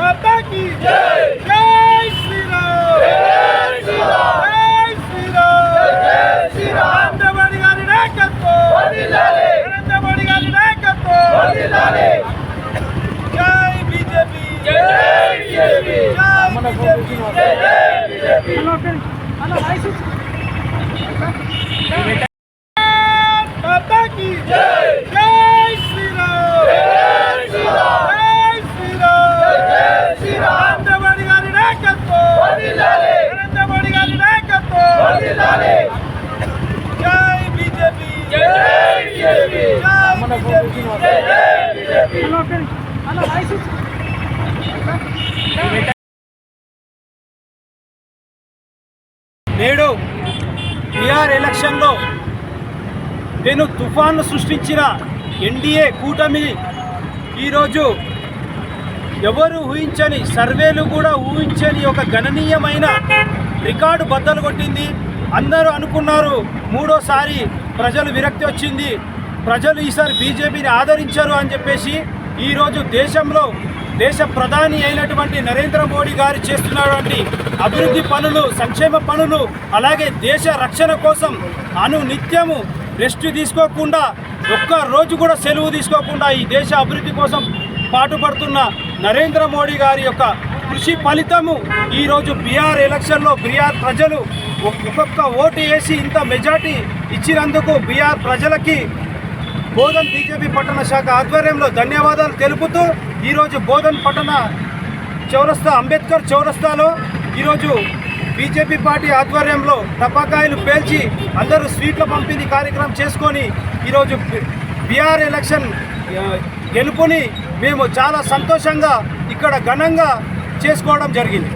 माता की जय जय श्री राम जय श्री राम जय श्री राम जय श्री राम नरेंद्र मोदी గారి నాయకత్వం వర్ధిల్లాలి నరేంద్ర మోడీ గారి నాయకత్వం వర్ధిల్లాలి జై బీజేపీ జై బీజేపీ జై బీజేపీ జై బీజేపీ माता నేడు బీహార్ ఎలక్షన్లో నేను తుఫాన్ను సృష్టించిన ఎన్డీఏ కూటమి ఈరోజు ఎవరు ఊహించని సర్వేలు కూడా ఊహించని ఒక గణనీయమైన రికార్డు బద్దలు కొట్టింది. అందరూ అనుకున్నారు మూడోసారి ప్రజలు విరక్తి వచ్చింది. ప్రజలు ఈసారి బీజేపీని ఆదరించారు అని చెప్పేసి ఈరోజు దేశంలో దేశ ప్రధాని అయినటువంటి నరేంద్ర మోడీ గారు చేస్తున్నటువంటి అభివృద్ధి పనులు సంక్షేమ పనులు అలాగే దేశ రక్షణ కోసం అను నిత్యము రెస్ట్ తీసుకోకుండా ఒక్క రోజు కూడా సెలవు తీసుకోకుండా ఈ దేశ అభివృద్ధి కోసం పాటుపడుతున్న నరేంద్ర మోడీ గారి యొక్క కృషి ఫలితము ఈరోజు బీహార్ ఎలక్షన్లో బీహార్ ప్రజలు ఒక్కొక్క ఓటు వేసి ఇంత మెజార్టీ ఇచ్చినందుకు బీహార్ ప్రజలకి బోధన్ బీజేపీ పట్టణ శాఖ ఆధ్వర్యంలో ధన్యవాదాలు తెలుపుతూ ఈరోజు బోధన్ పట్టణ చౌరస్తా అంబేద్కర్ చౌరస్తాలో ఈరోజు బీజేపీ పార్టీ ఆధ్వర్యంలో టపాకాయలు పేల్చి అందరూ స్వీట్ల పంపిణీ కార్యక్రమం చేసుకొని ఈరోజు బీఆర్ ఎలక్షన్ గెలుపుని మేము చాలా సంతోషంగా ఇక్కడ ఘనంగా చేసుకోవడం జరిగింది.